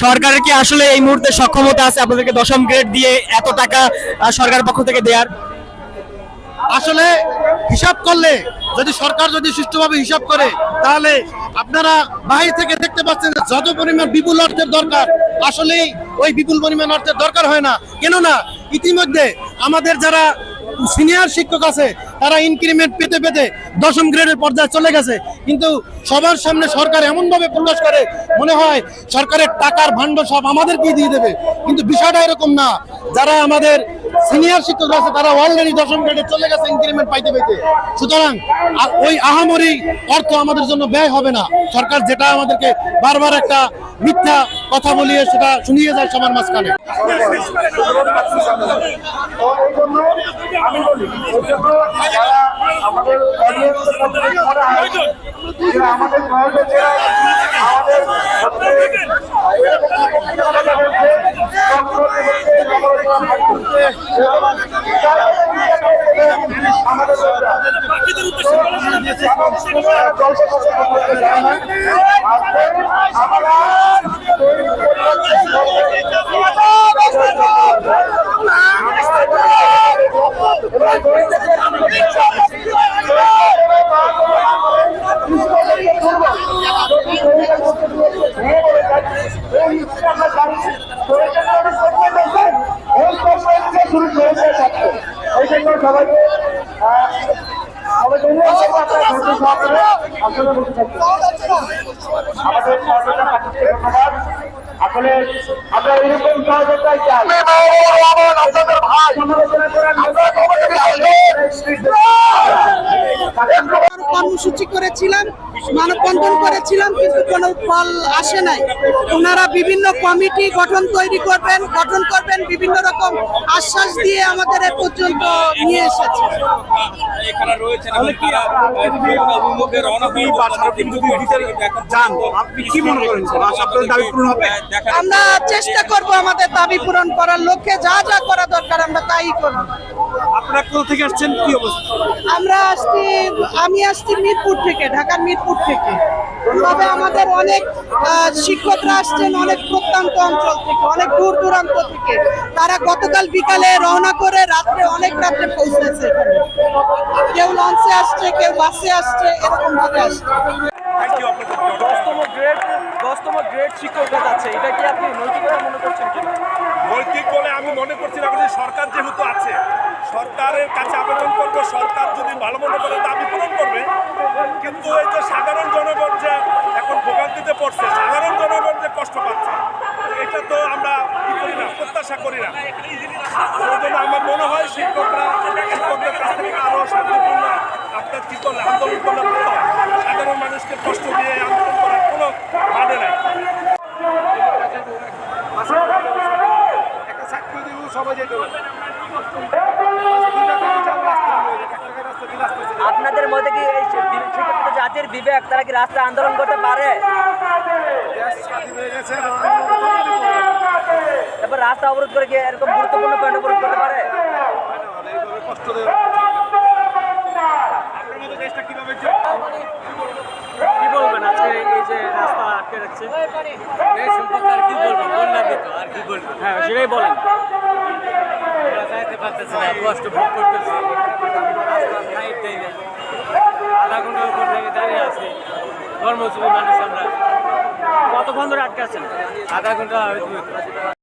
সরকারের কি আসলে এই মুহূর্তে সক্ষমতা আছে আপনাদেরকে দশম গ্রেড দিয়ে এত টাকা আহ, সরকারের পক্ষ থেকে দেওয়ার আসলে হিসাব করলে যদি সরকার যদি সুষ্ঠুভাবে হিসাব করে তাহলে আপনারা বাহির থেকে দেখতে পাচ্ছেন যত পরিমাণ বিপুল অর্থের দরকার আসলেই ওই বিপুল পরিমাণ অর্থের দরকার হয় না। কেননা ইতিমধ্যে আমাদের যারা সিনিয়র শিক্ষক আছে তারা ইনক্রিমেন্ট পেতে পেতে দশম গ্রেডের পর্যায়ে চলে গেছে। কিন্তু সবার সামনে সরকার এমন ভাবে প্রকাশ করে, মনে হয় সরকারের টাকার ভাণ্ড সব আমাদেরকেই দিয়ে দেবে। কিন্তু বিষয়টা এরকম না। যারা আমাদের সিনিয়র শিক্ষক আছে, তারা অলরেডি দশম গ্রেডে চলে গেছে ইনক্রিমেন্ট পাইতে পাইতে। সুতরাং ওই আহামরি অর্থ আমাদের জন্য ব্যয় হবে না। সরকার যেটা আমাদেরকে বারবার একটা মিথ্যা কথা বলিয়ে সেটা শুনিয়ে যায় সবার মাঝখানে। আমাদের audience এর মধ্যে করা হয়, যে আমাদের সহযোগীরা আমাদের হচ্ছে এরকম প্রতিযোগিতা হচ্ছে, সংস্কৃতি হচ্ছে, সমালোচনা হচ্ছে, এবং আমাদের লোকরা জলসা করতে চায় না আজকে আমরা সবাইকে আমাদের আমাদের ধন্যবাদ আসলে আমরা এরকম সহযোগিতাই চাই আপনাদের কর্মসূচি করেছিলাম মানববন্ধন করেছিলাম কিন্তু কোনো ফল আসে নাই। ওনারা বিভিন্ন কমিটি গঠন তৈরি করবেন গঠন করবেন বিভিন্ন রকম আশ্বাস দিয়ে আমাদের এ পর্যন্ত নিয়ে এসেছে। আমরা চেষ্টা করব আমাদের দাবি পূরণ করার লক্ষ্যে যা যা করা দরকার আমরা তাই করব। আপনারা কোথা থেকে আসছেন? কি অবস্থা? আমরা আসছি আমি আসছি মিরপুর থেকে ঢাকার মিরপুর থেকে। তবে আমাদের অনেক শিক্ষকরা আসছেন অনেক প্রত্যন্ত অঞ্চল থেকে অনেক দূর দূরান্ত থেকে। তারা গতকাল বিকালে রওনা করে রাত্রে অনেক রাত্রে পৌঁছেছে কেউ লঞ্চে আসছে কেউ বাসে আসছে এরকম ভাবে আসছে দশতম গ্রেড দশতম গ্রেড শিক্ষকরা যাচ্ছে এটা কি আপনি নৈতিকতা মনে করছেন কিনা? নৈতিক বলে আমি মনে করছি না সরকার যেহেতু আছে সরকারের কাছে আবেদন করব সরকার যদি ভালো মনে করে দাবি পূরণ করবে কিন্তু এই যে সাধারণ জনগণ যে এখন ভোগান্তিতে পড়ছে, সাধারণ জনগণ যে কষ্ট পাচ্ছে, এটা তো আমরা কি করি না, প্রত্যাশা করি না। সেই জন্য আমার মনে হয় শিক্ষকরা, শিক্ষকদের কাছ থেকে আরও শান্তিপূর্ণ, আপনার কি করলে আন্দোলন করলে ভালো সাধারণ মানুষকে কষ্ট দিয়ে আন্দোলন করার কোনো মানে নাই। আপনাদের মধ্যে কি এই শিক্ষিত জাতির বিবেক তারা কি রাস্তা আন্দোলন করতে পারে? তারপর রাস্তা অবরোধ করে কি এরকম গুরুত্বপূর্ণ পয়েন্ট অবরোধ করতে পারে? কি বলবেন আজকে এই যে রাস্তা আটকে রাখছে? সম্পর্কে আর কি বলব? বন্যা দিত আর কি বলব? হ্যাঁ সেটাই বলেন। পারতেছি না, কষ্ট ভোগ করতেছে। আধা ঘণ্টার উপর থেকে দাঁড়িয়ে আছি। কর্মজীবী মানুষ আমরা। কতক্ষণ ধরে আটকে আছেন? আধা ঘণ্টা